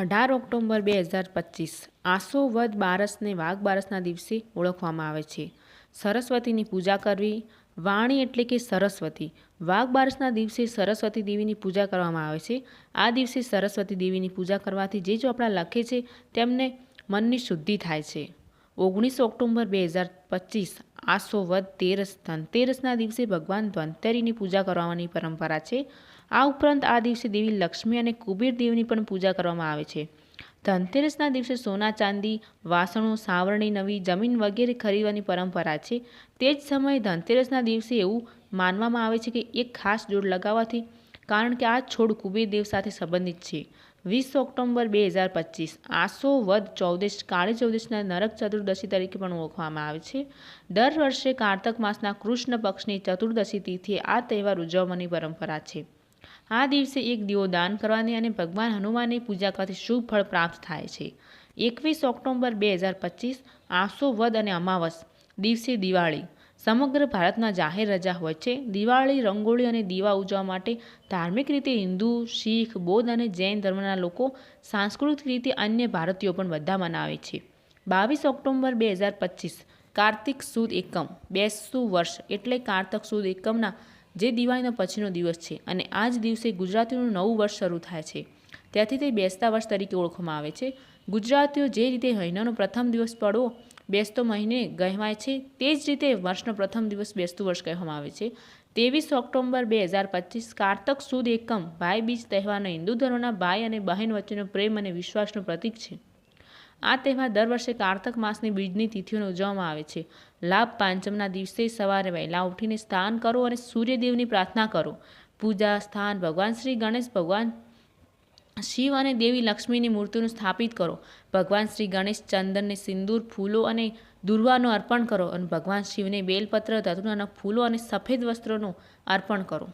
અઢાર ઓક્ટોબર બે હજાર પચીસ, આસો વદ બારસને વાઘ બારસના દિવસે ઓળખવામાં આવે છે. સરસ્વતીની પૂજા કરવી, વાણી એટલે કે સરસ્વતી. વાઘ બારસના દિવસે સરસ્વતી દેવીની પૂજા કરવામાં આવે છે. આ દિવસે સરસ્વતી દેવીની પૂજા કરવાથી જે ચોપડા લખે છે, તેમને મનની શુદ્ધિ થાય છે. ઓગણીસ ઓક્ટોબર બે હજાર પચીસ, આસો વદ તેરસ ધનતેરસના દિવસે ભગવાન ધનતેરીની પૂજા કરવાની પરંપરા છે. આ ઉપરાંત આ દિવસે દેવી લક્ષ્મી અને કુબેર દેવની પણ પૂજા કરવામાં આવે છે. ધનતેરસના દિવસે સોના, ચાંદી, વાસણો, સાવરણી, નવી જમીન વગેરે ખરીદવાની પરંપરા છે. તે જ સમયે ધનતેરસના દિવસે એવું માનવામાં આવે છે કે એક ખાસ જોડ લગાવવાથી, કારણ કે આ છોડ કુબેર દેવ સાથે સંબંધિત છે. વીસ ઓક્ટોબર બે હજાર પચીસ, આસો વદ ચૌદેશ, કાળી ચૌદેશના નરક ચતુર્દશી તરીકે પણ ઓળખવામાં આવે છે. દર વર્ષે કારતક માસના કૃષ્ણ પક્ષની ચતુર્દશી તિથિએ આ તહેવાર ઉજવવાની પરંપરા છે. આ દિવસે એક દીવો દાન કરવાની અને ભગવાન હનુમાનની પૂજા કરવાથી શુભ ફળ પ્રાપ્ત થાય છે. એકવીસ ઓક્ટોબર બે હજાર પચીસ, આસો વદ અને અમાવસ, દિવસે દિવાળી. સમગ્ર ભારતમાં જાહેર રજા હોય છે. દિવાળી, રંગોળી અને દીવા ઉજવવા માટે ધાર્મિક રીતે હિન્દુ, શીખ, બૌદ્ધ અને જૈન ધર્મના લોકો સાંસ્કૃતિક રીતે અન્ય ભારતીયો પણ બધા મનાવે છે. બાવીસ ઓક્ટોબર બે હજાર પચીસ, કાર્તિક સુદ એકમ, બેસતું વર્ષ એટલે કાર્તક સુદ એકમના જે દિવાળીનો પછીનો દિવસ છે અને આ જ દિવસે ગુજરાતીનું નવું વર્ષ શરૂ થાય છે. ત્યાંથી તે બેસતા વર્ષ તરીકે ઓળખવામાં આવે છે. ગુજરાતીઓ જે રીતે મહિનાનો પ્રથમ દિવસ પડવો, બેસતો મહિને કહેવાય છે, તે જ રીતે વર્ષનો પ્રથમ દિવસ બેસતું વર્ષ કહેવામાં આવે છે. ત્રેવીસ ઓક્ટોબર બે હજાર પચીસ, કારતક સુદ એકમ, ભાઈ બીજ તહેવારનો હિન્દુ ધર્મના ભાઈ અને બહેન વચ્ચેનો પ્રેમ અને વિશ્વાસનું પ્રતીક છે. આ તહેવાર દર વર્ષે કારતક માસની બીજની તિથિઓને ઉજવવામાં આવે છે. લાભ પાંચમના દિવસે સવારે વહેલા ઉઠીને સ્નાન કરો અને સૂર્યદેવની પ્રાર્થના કરો. પૂજા સ્થાન, ભગવાન શ્રી ગણેશ, ભગવાન શિવ અને દેવી લક્ષ્મીની મૂર્તિનું સ્થાપિત કરો. ભગવાન શ્રી ગણેશ ચંદનને સિંદૂર, ફૂલો અને દુર્વાનું અર્પણ કરો અને ભગવાન શિવને બેલપત્ર ધતુરાના ફૂલો અને સફેદ વસ્ત્રોનું અર્પણ કરો.